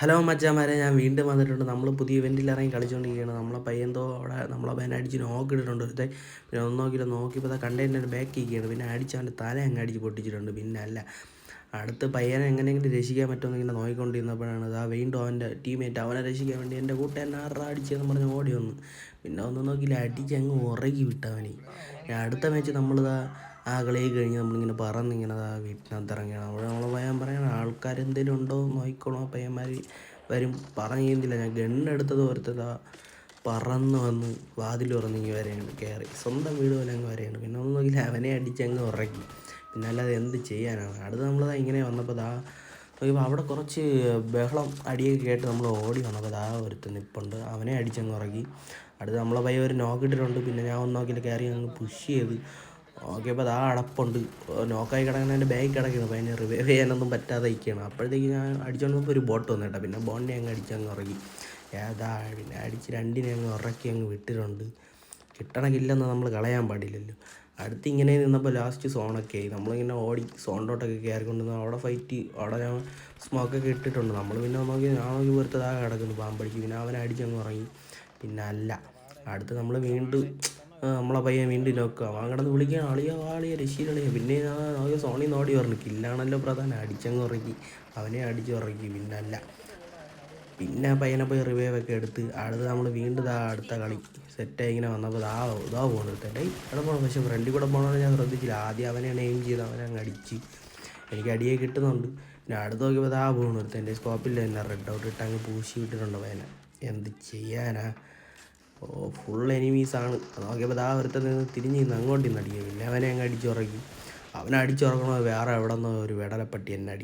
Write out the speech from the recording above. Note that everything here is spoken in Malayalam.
ഹലോ മച്ചാമാരെ. ഞാൻ വീണ്ടും വന്നിട്ടുണ്ട്. നമ്മൾ പുതിയ ഇവന്റിൽ ഇറങ്ങി കളിച്ചുകൊണ്ടിരിക്കുകയാണ് നമ്മളെ പയ്യന്തോ അവിടെ നമ്മളെ പയ്യൻ അടിച്ച് നോക്കിയിട്ടുണ്ട് ഒരുത്തെ പിന്നെ ഒന്ന് നോക്കിയില്ല. നോക്കിയപ്പോൾ കണ്ടെയ്നർ ബാക്ക് ഇരിക്കുകയാണ്. പിന്നെ അടിച്ച് അവന്റെ തല അങ്ങ് അടിച്ച് പൊട്ടിച്ചിട്ടുണ്ട്. പിന്നെ അല്ല അടുത്ത് പയ്യനെ എങ്ങനെയെങ്കിലും രക്ഷിക്കാൻ പറ്റുമെന്ന് ഇങ്ങനെ നോക്കിക്കൊണ്ടിരുന്നപ്പോഴാണ് ആ വീണ്ടും അവന്റെ ടീമേറ്റ് അവനെ രക്ഷിക്കാൻ വേണ്ടി എന്റെ കൂട്ടുകാരൻ ആറ് അടിച്ചതെന്ന് പറഞ്ഞ് ഓടി വന്ന്. പിന്നെ ഒന്ന് നോക്കിയില്ല അടിച്ച് അങ്ങ് ഉറങ്ങി വിട്ടവനെ അടുത്ത മാച്ച് നമ്മളിതാ ആ കളി കഴിഞ്ഞ് നമ്മളിങ്ങനെ പറന്നിങ്ങനെ ആ വീട്ടിനകത്ത് ഇറങ്ങിയാണ് അവിടെ നമ്മൾ പയ്യൻ പറയണം ആൾക്കാർ ഉണ്ടോ? നോക്കിക്കോളൂ. ആ പയ്യന്മാർ വരും. പറഞ്ഞിരുന്നില്ല. ഞാൻ ഗണ്ണെടുത്തത് ഓർത്തതാ പറന്ന് വന്ന് വാതിൽ ഉറന്നിങ്ങി വരെയാണ് കയറി. സ്വന്തം വീട് പോലെ അങ്ങ് വരെയാണ്. പിന്നെ ഒന്നും നോക്കിയില്ല അവനെ അടിച്ച് അങ്ങ് ഉറക്കി. പിന്നെ അല്ലാതെ എന്ത് ചെയ്യാനാണ്? അടുത്ത് നമ്മൾ ഇങ്ങനെ വന്നപ്പോൾ ദാ നോക്കിയപ്പോൾ അവിടെ കുറച്ച് ബഹളം അടിയൊക്കെ കേട്ട് നമ്മൾ ഓടി വന്നപ്പോൾ ദാ ഒരുത്തൻ നിപ്പുണ്ട്. അവനെ അടിച്ചങ്ങ് ഉറക്കി. അടുത്ത് നമ്മളെ പയ്യ ഒരു നോക്കിയിട്ടിട്ടുണ്ട് പിന്നെ ഞാൻ ഒന്ന് നോക്കിയില്ല കയറി അങ്ങ് പുഷ് ചെയ്ത്. നോക്കിയപ്പോൾ ദാ അടപ്പുണ്ട്. നോക്കായി കിടക്കുന്നതിന്റെ ബാഗ് കിടക്കുന്നു. അപ്പോൾ അതിന് റിവൈവ് ചെയ്യാനൊന്നും പറ്റാതെ ഇരിക്കുകയാണ്. അപ്പോഴത്തേക്ക് ഞാൻ പോകുമ്പോൾ ഒരു ബോട്ട് വന്നു കേട്ടോ പിന്നെ ബോണ്ടി അങ്ങ് അടിച്ചങ്ങ് ഉറക്കി. ഏതാ പിന്നെ അടിച്ച് രണ്ടിനെ അങ്ങ് ഉറക്കി അങ്ങ് വിട്ടിട്ടുണ്ട്. കിട്ടണക്കില്ലെന്ന് നമ്മൾ കളയാൻ പാടില്ലല്ലോ. അടുത്ത് ഇങ്ങനെ നിന്നപ്പോൾ ലാസ്റ്റ് സോണൊക്കെ ആയി. നമ്മളിങ്ങനെ ഓടി സോണിലോട്ടൊക്കെ കയറിക്കൊണ്ട് അവിടെ ഫൈറ്റ് അവിടെ ഞാൻ സ്മോക്കൊക്കെ ഇട്ടിട്ടുണ്ട്. നമ്മൾ പിന്നെ നോക്കി ഞാൻ നോക്കി വെറുത്തതാ കിടക്കുന്നു. പാമ്പടിക്ക് പിന്നെ അവനെ അടിച്ചങ്ങ് ഉറങ്ങി. പിന്നെ അല്ല. അടുത്ത് നമ്മൾ വീണ്ടും നമ്മളെ പയ്യൻ വീണ്ടും നോക്കുക അവൻ കിടന്ന് വിളിക്കുകയാണ് അളിയ ആളിയ രശീലളിയ പിന്നെ ഞാൻ നോക്കിയ സോണി നോടി പറഞ്ഞു കില്ലാണല്ലോ പ്രധാനം. അടിച്ചങ്ങ് ഉറക്കി. അവനെ അടിച്ച് ഉറക്കി. പിന്നെ അല്ല. പിന്നെ ആ പയ്യനെ പോയി റിവൈവ് ഒക്കെ എടുത്ത് അടുത്ത് നമ്മൾ വീണ്ടും ആ അടുത്ത കളി സെറ്റായി ഇങ്ങനെ വന്നപ്പോൾ ആ ഇതാ പോകുന്നത് ഡേയ് അവിടെ പോകണം പക്ഷെ ഫ്രണ്ടിൽ കൂടെ പോകണമെന്ന് ഞാൻ ശ്രദ്ധിച്ചില്ല. ആദ്യം അവനെ എയിം ചെയ്ത് അവനെ അങ്ങ് അടിച്ച്. എനിക്ക് അടിയെ കിട്ടുന്നുണ്ട്. പിന്നെ അടുത്ത് നോക്കിയപ്പോൾ പോകുന്നു ഒരുത്തൻ എന്റെ സ്കോപ്പിൽ തന്നെ റെഡ് ഔട്ട് ഇട്ട് അങ്ങ് പൂശി വിട്ടിട്ടുണ്ട് പയ്യനെ. എന്ത് ചെയ്യാനാ? ഓ ഫുൾ എനിമീസാണ് നോക്കിയപ്പോൾ ഇതാ ഒരുത്തൻ നിന്ന് തിരിഞ്ഞ് നിന്ന് അങ്ങോട്ട് നിന്ന് അടിക്കുക. പിന്നെ അവനെ അങ്ങ് അടിച്ചുറക്കി. അവനെ അടിച്ചുറക്കണോ വേറെ എവിടെ നിന്നോ ഒരു വെടലപ്പട്ടി എന്നെ അടി